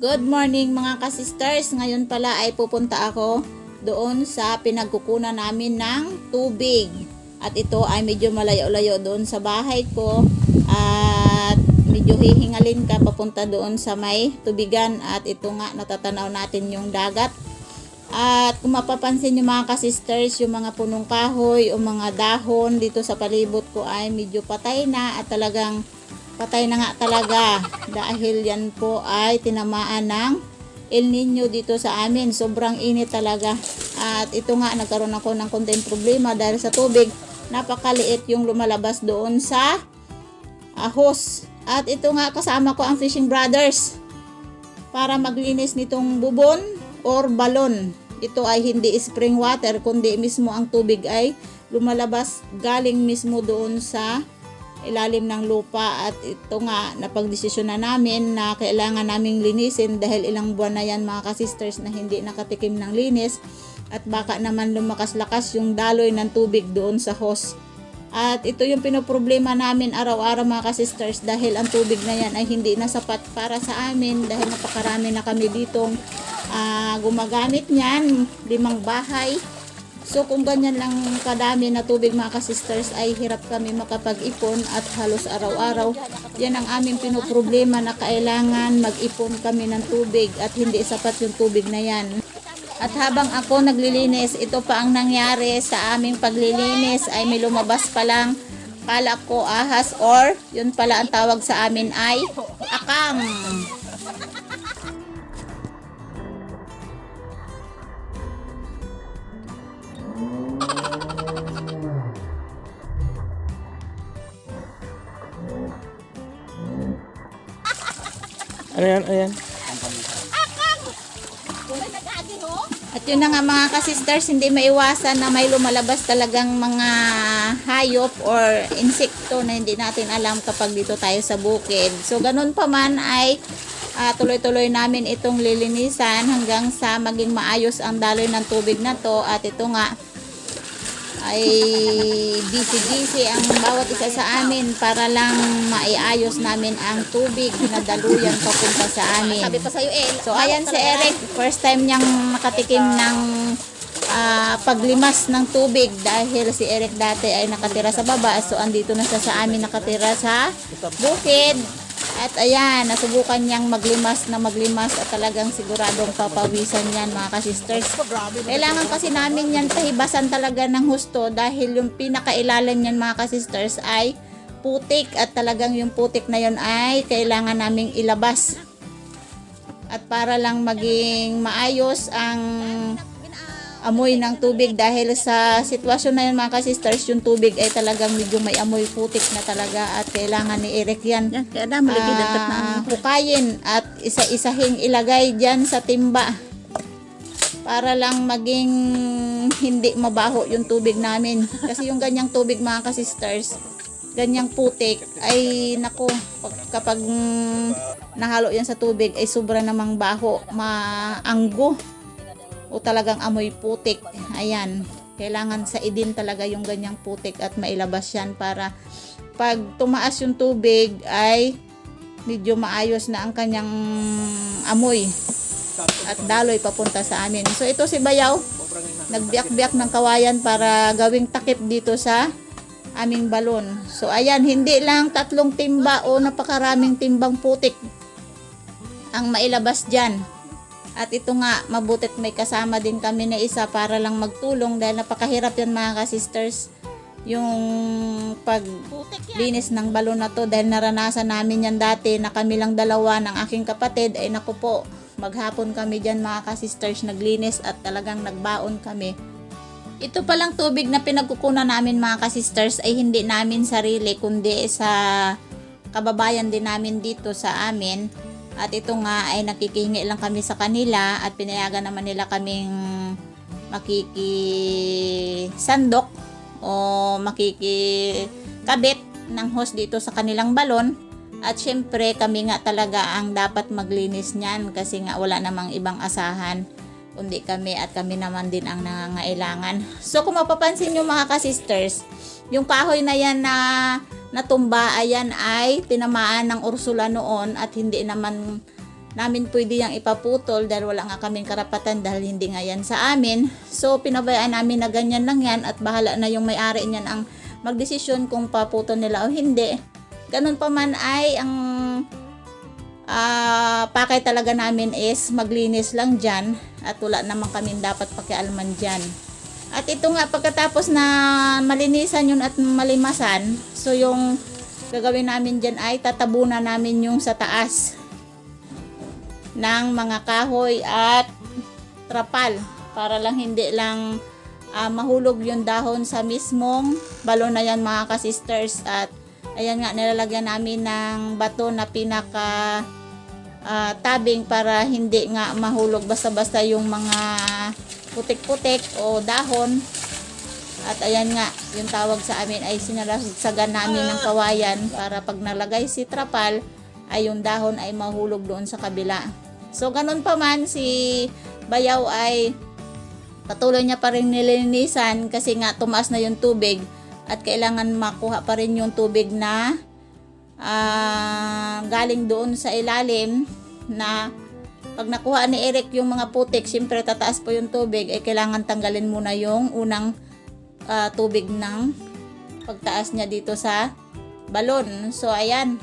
Good morning mga kasisters. Ngayon pala ay pupunta ako doon sa pinagkukunan namin ng tubig. At ito ay medyo malayo-layo doon sa bahay ko. At medyo hihingalin ka papunta doon sa may tubigan. At ito nga natatanaw natin yung dagat. At kung mapapansin nyo mga kasisters, yung mga punong kahoy o mga dahon dito sa palibot ko ay medyo patay na at talagang patay na nga talaga dahil yan po ay tinamaan ng El Nino dito sa amin. Sobrang init talaga. At ito nga, nagkaroon ako ng konting problema dahil sa tubig. Napakaliit yung lumalabas doon sa ahos. At ito nga, kasama ko ang Fishing Brothers para maglinis nitong bubon or balon. Ito ay hindi spring water, kundi mismo ang tubig ay lumalabas galing mismo doon sa ilalim ng lupa at ito nga napagdesisyon na namin na kailangan naming linisin dahil ilang buwan na yan mga kasisters na hindi nakatikim ng linis at baka naman lumakas-lakas yung daloy ng tubig doon sa hose. At ito yung pinoproblema namin araw-araw mga kasisters dahil ang tubig na yan ay hindi na sapat para sa amin dahil napakarami na kami ditong uh, gumagamit niyan, limang bahay So kung ganyan lang kadami na tubig mga kasisters ay hirap kami makapag-ipon at halos araw-araw. Yan ang aming pinoproblema na kailangan mag-ipon kami ng tubig at hindi sapat yung tubig na yan. At habang ako naglilinis, ito pa ang nangyari sa aming paglilinis ay may lumabas pa lang kala ko ahas or yun pala ang tawag sa amin ay akang. Ano yan? Ano yan? At yun na nga mga kasisters, hindi maiwasan na may lumalabas talagang mga hayop or insekto na hindi natin alam kapag dito tayo sa bukid. So ganun pa man ay uh, tuloy-tuloy namin itong lilinisan hanggang sa maging maayos ang daloy ng tubig na to. At ito nga, ay busy-busy ang bawat isa sa amin para lang maiayos namin ang tubig na daluyan papunta sa amin. Sabi pa sa'yo eh. So ayan si Eric, first time niyang makatikim ng uh, paglimas ng tubig dahil si Eric dati ay nakatira sa baba so andito na siya sa amin nakatira sa bukid at ayan, nasubukan niyang maglimas na maglimas at talagang siguradong papawisan yan mga kasisters. Kailangan kasi namin yan pahibasan talaga ng husto dahil yung pinakailalim niyan mga kasisters ay putik at talagang yung putik na yon ay kailangan naming ilabas. At para lang maging maayos ang amoy ng tubig dahil sa sitwasyon na yun mga kasisters, yung tubig ay talagang medyo may amoy putik na talaga at kailangan ni Eric yan. Yan, kaya na namin. hukayin at isa-isahing ilagay dyan sa timba para lang maging hindi mabaho yung tubig namin. Kasi yung ganyang tubig mga kasisters, ganyang putik ay nako pag, kapag nahalo yan sa tubig ay sobra namang baho, maanggo o talagang amoy putik. Ayan, kailangan sa idin talaga yung ganyang putik at mailabas yan para pag tumaas yung tubig ay medyo maayos na ang kanyang amoy at daloy papunta sa amin. So ito si Bayaw, nagbiyak-biyak ng kawayan para gawing takip dito sa aming balon. So ayan, hindi lang tatlong timba o napakaraming timbang putik ang mailabas dyan. At ito nga, mabutit may kasama din kami na isa para lang magtulong dahil napakahirap yan mga ka-sisters yung paglinis ng balon na to. Dahil naranasan namin yan dati na kami lang dalawa ng aking kapatid. Ay naku po maghapon kami dyan mga ka-sisters naglinis at talagang nagbaon kami. Ito palang tubig na pinagkukunan namin mga ka-sisters ay hindi namin sarili kundi sa kababayan din namin dito sa amin at ito nga ay nakikihingi lang kami sa kanila at pinayagan naman nila kaming makikisandok o makikikabit ng hose dito sa kanilang balon. At syempre kami nga talaga ang dapat maglinis niyan kasi nga wala namang ibang asahan kundi kami at kami naman din ang nangangailangan. So kung mapapansin nyo mga ka-sisters, yung kahoy na yan na natumba ayan ay tinamaan ng Ursula noon at hindi naman namin pwede yung ipaputol dahil wala nga kaming karapatan dahil hindi nga yan sa amin. So, pinabayaan namin na ganyan lang yan at bahala na yung may-ari niyan ang magdesisyon kung paputol nila o hindi. Ganun pa man ay ang ah pakay talaga namin is maglinis lang dyan at wala naman kami dapat pakialaman dyan. At ito nga pagkatapos na malinisan yun at malimasan, so yung gagawin namin dyan ay tatabunan namin yung sa taas ng mga kahoy at trapal para lang hindi lang ah, mahulog yung dahon sa mismong balon na yan mga ka-sisters. At ayan nga nilalagyan namin ng bato na pinaka ah, tabing para hindi nga mahulog. Basta-basta yung mga putik-putik o dahon at ayan nga, yung tawag sa amin ay sinalagsagan namin ng kawayan para pag nalagay si trapal, ay yung dahon ay mahulog doon sa kabila. So, ganun pa man, si Bayaw ay patuloy niya pa rin nilinisan kasi nga tumaas na yung tubig at kailangan makuha pa rin yung tubig na ah, galing doon sa ilalim na pag nakuha ni Eric yung mga putik, siyempre tataas po yung tubig, ay kailangan tanggalin muna yung unang ah, tubig ng pagtaas niya dito sa balon. So, ayan.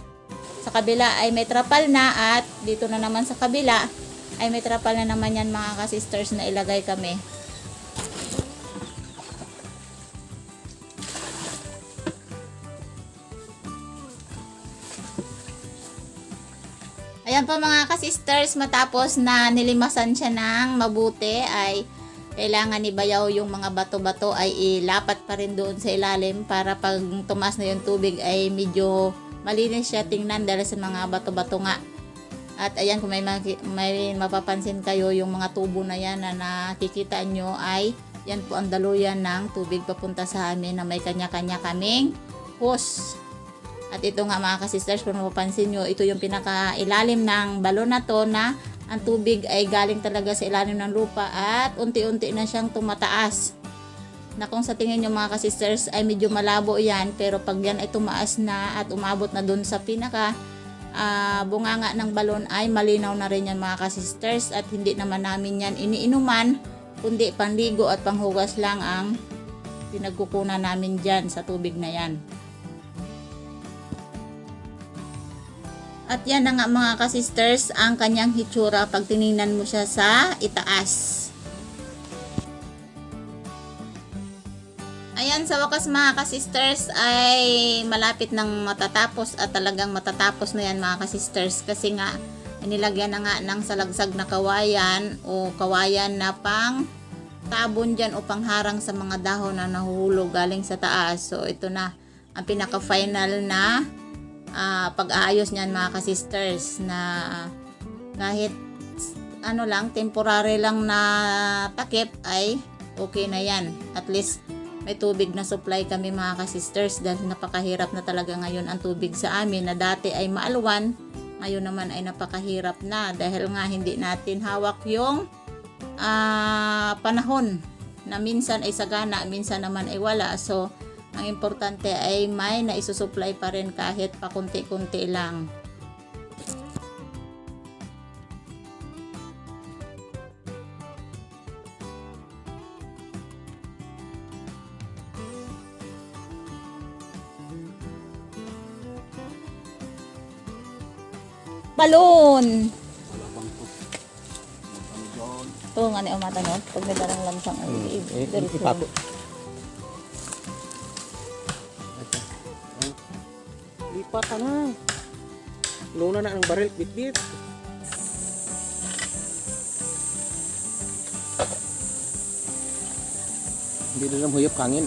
Sa kabila ay may trapal na at dito na naman sa kabila ay may trapal na naman yan mga ka-sisters na ilagay kami. Ayan po mga ka-sisters, matapos na nilimasan siya ng mabuti ay kailangan ni Bayaw yung mga bato-bato ay ilapat pa rin doon sa ilalim para pag tumas na yung tubig ay medyo malinis siya tingnan dahil sa mga bato-bato nga. At ayan kung may, may mapapansin kayo yung mga tubo na yan na nakikita nyo ay yan po ang daluyan ng tubig papunta sa amin na may kanya-kanya kaming hose. At ito nga mga kasisters, kung mapapansin nyo, ito yung pinakailalim ng balon na to na ang tubig ay galing talaga sa ilalim ng lupa at unti-unti na siyang tumataas. Na kung sa tingin nyo mga kasisters ay medyo malabo yan, pero pag yan ay tumaas na at umabot na dun sa pinaka ah, bunganga ng balon ay malinaw na rin yan mga kasisters at hindi naman namin yan iniinuman, kundi panligo at panghugas lang ang pinagkukunan namin dyan sa tubig na yan. At yan na nga mga kasisters ang kanyang hitsura pag tiningnan mo siya sa itaas. Ayan, sa wakas mga kasisters ay malapit nang matatapos at talagang matatapos na yan mga kasisters kasi nga nilagyan na nga ng salagsag na kawayan o kawayan na pang tabon dyan o pangharang sa mga dahon na nahuhulog galing sa taas. So ito na ang pinaka-final na ah, pag-aayos niyan mga ka-sisters na kahit ano lang, temporary lang na takip ay okay na yan. At least may tubig na supply kami mga ka-sisters dahil napakahirap na talaga ngayon ang tubig sa amin na dati ay maalwan, ngayon naman ay napakahirap na dahil nga hindi natin hawak yung ah, panahon na minsan ay sagana, minsan naman ay wala. So, ang importante ay may naisusupply pa rin kahit pa kunti-kunti lang. Balon! Ito nga ni umata no? Pag may darang lamsang ay Hmm, i- Lipat na. Luna na ang baril, bit-bit. Hindi na lang huyop kangin.